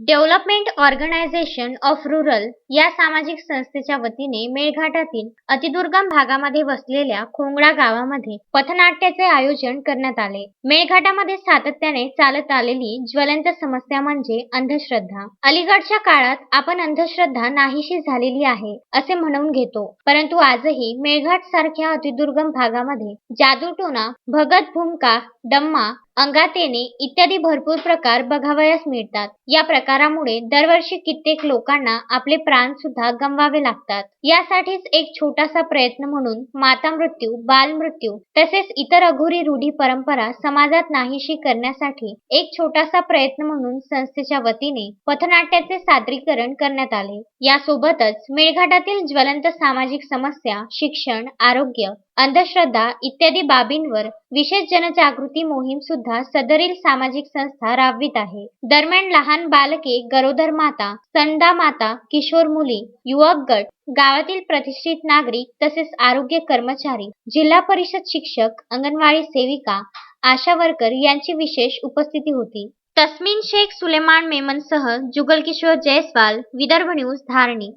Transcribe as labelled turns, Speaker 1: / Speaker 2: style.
Speaker 1: Development organisation of rural या सामाजिक संस्थेच्या वतीने मेळघाटातील अतिदुर्गम भागामध्ये वसलेल्या खोंगडा गावामध्ये पथनाट्याचे आयोजन करण्यात आले. मेळघाटामध्ये सातत्याने चालत आलेली ज्वलंत समस्या म्हणजे अंधश्रद्धा. अलीकडच्या काळात आपण अंधश्रद्धा नाहीशी झालेली आहे असे म्हणून घेतो. परंतु आजही मेळघाट सारख्या अतिदुर्गम भागामध्ये जादूटोना भगत भूमका डम्मा अंगातेने इत्यादी भरपूर प्रकार बघावयास मिळतात. या प्रकारामुळे दरवर्षी कित्येक लोकांना आपले प्राण सुद्धा गमवावे लागतात. यासाठीच एक छोटासा प्रयत्न म्हणून माता मृत्यू बालमृत्यू तसेच इतर अघोरी रूढी परंपरा समाजात नाहीशी करण्यासाठी एक छोटासा प्रयत्न म्हणून संस्थेच्या वतीने पथनाट्याचे सादरीकरण करण्यात आले. यासोबतच मेळघाटातील ज्वलंत सामाजिक समस्या शिक्षण आरोग्य अंधश्रद्धा इत्यादी बाबींवर विशेष जनजागृती मोहीम सुद्धा सदरील सामाजिक संस्था राबवित आहे. दरम्यान लहान बालके गरोदर माता स्तनदा माता किशोर मुली युवक गट गावातील प्रतिष्ठित नागरिक तसेच आरोग्य कर्मचारी जिल्हा परिषद शिक्षक अंगणवाडी सेविका आशा वर्कर यांची विशेष उपस्थिती होती. तस्मिन शेख सुलेमान मेमनसह जुगल किशोर जयस्वाल विदर्भ न्यूज धारणी.